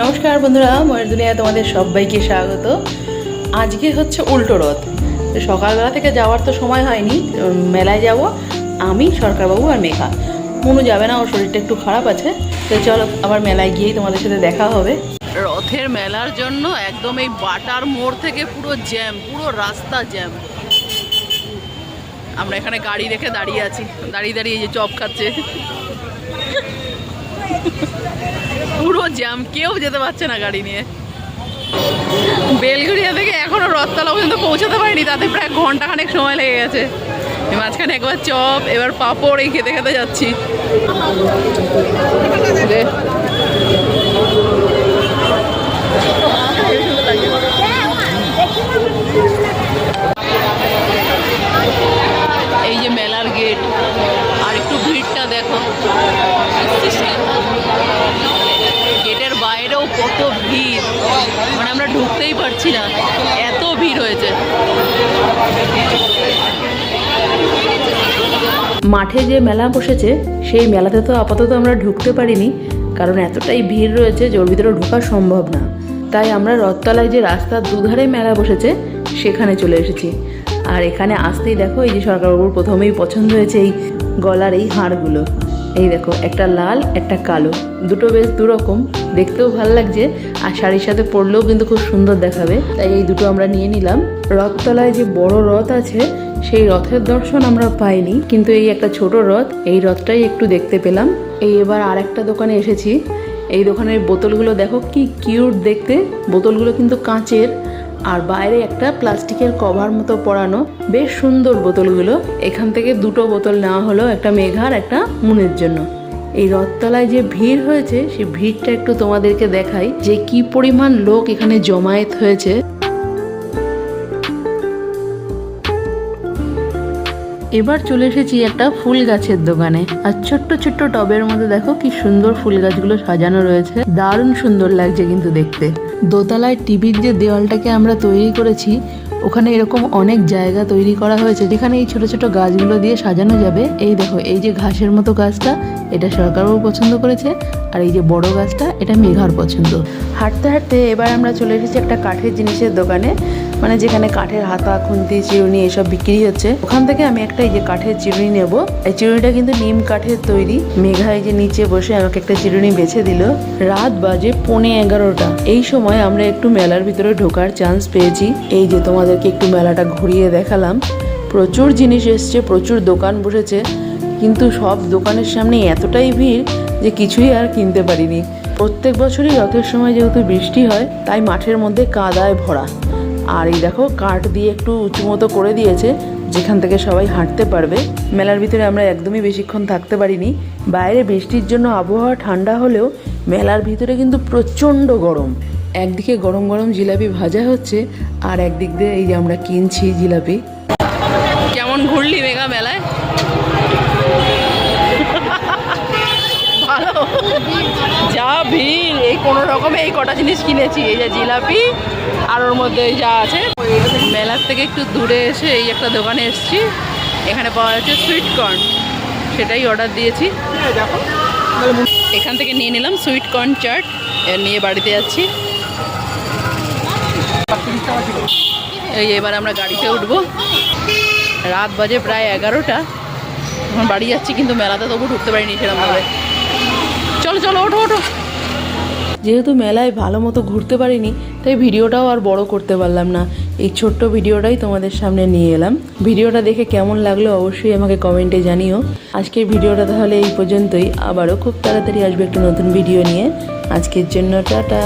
নমস্কার বন্ধুরা, ময়ের দুনিয়া তোমাদের সবাইকে স্বাগত। আজকে হচ্ছে উল্টো রথ। সকালবেলা থেকে যাওয়ার তো সময় হয়নি মেলায় যাব আমি, সরকারবাবু আর মেঘা। মনু যাবে না, ওর শরীরটা একটু খারাপ আছে। তো চলো, আবার মেলায় গিয়েই তোমাদের সাথে দেখা হবে। রথের মেলার জন্য একদম এই বাটার মোড় থেকে পুরো জ্যাম, পুরো রাস্তা জ্যাম। আমরা এখানে গাড়ি রেখে দাঁড়িয়ে আছি। দাঁড়িয়ে দাঁড়িয়ে যে চপ খাচ্ছে। পুরো জ্যাম কেউ যেতে পারছে না গাড়ি নিয়ে। বেলগুড়িয়া থেকে এখনও রথতলা পর্যন্ত পৌঁছাতে পারিনি, তাতে প্রায় ঘণ্টা খানেক সময় লেগে গেছে। মাঝখানে একবার চপ, এবার পাঁপড় এই খেতে খেতে যাচ্ছি যে। এই যে মেলার গেট আর একটু ভিড়টা দেখো গেটের বাইরেও কত ভিড় মানে আমরা ঢুকতেই পারছি না। এত ভিড় হয়েছে। মাঠে যে মেলা বসেছে, সেই মেলাতে তো আপাতত আমরা ঢুকতে পারিনি, কারণ এতটাই ভিড় রয়েছে যে ওর ভিতরে ঢোকা সম্ভব না। তাই আমরা রথতলায় যে রাস্তার দুধারে মেলা বসেছে, সেখানে চলে এসেছি। আর এখানে আসতেই দেখো, এই যে সরকারবাবুর প্রথমেই পছন্দ হয়েছে এই গলার এই হাড়গুলো। এই দেখো, একটা লাল, একটা কালো। দুটো বেশ দুরকম। দেখতেও ভালো লাগছে, আর শাড়ির সাথে পরলেও কিন্তু খুব সুন্দর দেখাবে। তাই এই দুটো আমরা নিয়ে নিলাম। রথতলায় যে বড় রথ আছে, সেই রথের দর্শন আমরা পাইনি, কিন্তু এই একটা ছোট রথ, এই রথটাই একটু দেখতে পেলাম। এই এবার আর একটা দোকানে এসেছি। এই দোকানের বোতলগুলো দেখো, কি কিউট দেখতে। বোতলগুলো কিন্তু কাঁচের। আর বাইরে একটা প্লাস্টিকের কভার মতো পরানো বেশ সুন্দর বোতলগুলো। এখান থেকে দুটো বোতল নেওয়া হলো একটা মেঘার একটা মুনের জন্য। এই রথতলায় যে ভিড় হয়েছে সেই ভিড়টা একটু তোমাদেরকে দেখাই যে কি পরিমাণ লোক এখানে জমায়েত হয়েছে। এবার চলে এসেছি একটা ফুল গাছের দোকানে। আর ছোট্ট ছোট্ট টবের মধ্যে দেখো কি সুন্দর ফুল গাছগুলো সাজানো রয়েছে। দারুণ সুন্দর লাগছে কিন্তু দেখতে। দোতলায় টিভির যে দেওয়ালটাকে আমরা তৈরি করেছি, ওখানে এরকম অনেক জায়গা তৈরি করা হয়েছে, যেখানে এই ছোট ছোট গাছগুলো দিয়ে সাজানো যাবে। এই দেখো, এই যে ঘাসের মতো গাছটা, এটা সরকারও পছন্দ করেছে, আর এই যে বড় গাছটা, এটা মেঘার পছন্দ। হাঁটতে হাঁটতে এবার আমরা চলে এসেছি একটা কাঠের জিনিসের দোকানে। মানে যেখানে কাঠের হাতা, খুন্তি, চিরুনি এসব বিক্রি হচ্ছে, ওখান থেকে আমি একটা এই যে কাঠের চিরুনি নেব। এই চিরুনিটা কিন্তু নিম কাঠের তৈরি। মেঘা যে নিচে বসে আমাকে একটা চিরুনি বেছে দিল। রাত বাজে পৌনে এগারোটা। এই সময় আমরা একটু মেলার ভিতরে ঢোকার চান্স পেয়েছি। এই যে তোমাদেরকে একটু মেলাটা ঘুরিয়ে দেখালাম। প্রচুর জিনিস এসছে, প্রচুর দোকান বসেছে। কিন্তু সব দোকানের সামনে এতটাই ভিড় যে কিছুই আর কিনতে পারিনি। প্রত্যেক বছরই রথের সময় যেহেতু বৃষ্টি হয়, তাই মাঠের মধ্যে কাদায় ভরা। আর এই দেখো কাঠ দিয়ে একটু উঁচু মতো করে দিয়েছে, যেখান থেকে সবাই হাঁটতে পারবে। মেলার ভিতরে আমরা একদমই বেশিক্ষণ থাকতে পারিনি। বাইরে বৃষ্টির জন্য আবহাওয়া ঠান্ডা হলেও মেলার ভিতরে কিন্তু প্রচণ্ড গরম। একদিকে গরম গরম জিলাপি ভাজা হচ্ছে, আর একদিক দিয়ে এই যে আমরা কিনছি জিলাপি। কেমন ঘুরলি মেগা মেলায়? কোনো রকমে এই কটা জিনিস কিনেছি। এই যে জিলাপি, আর ওর মধ্যে যা আছে। মেলার থেকে একটু দূরে এসে এই একটা দোকানে এসেছি। এখানে পাওয়া যাচ্ছে সুইট কর্ন সেটাই অর্ডার দিয়েছি। এখান থেকে নিয়ে নিলাম সুইট কর্ন চাট নিয়ে বাড়িতে যাচ্ছি। এই এবার আমরা গাড়িতে উঠবো। রাত বাজে প্রায় এগারোটা। এখন বাড়ি যাচ্ছি, কিন্তু মেলাতে তবু ঢুকতে পারিনি সেরকমভাবে চলো চলো, ওঠো ওঠো। যেহেতু মেলায় ভালো মতো ঘুরতে পারিনি, তাই ভিডিওটাও আর বড় করতে পারলাম না। এই ছোট্ট ভিডিওটাই তোমাদের সামনে নিয়ে এলাম। ভিডিওটা দেখে কেমন লাগল অবশ্যই আমাকে কমেন্টে জানিও। আজকের ভিডিওটা তাহলে এই পর্যন্তই। আবারও খুব তাড়াতাড়ি আসবে একটা নতুন ভিডিও নিয়ে। আজকের জন্য টাটা।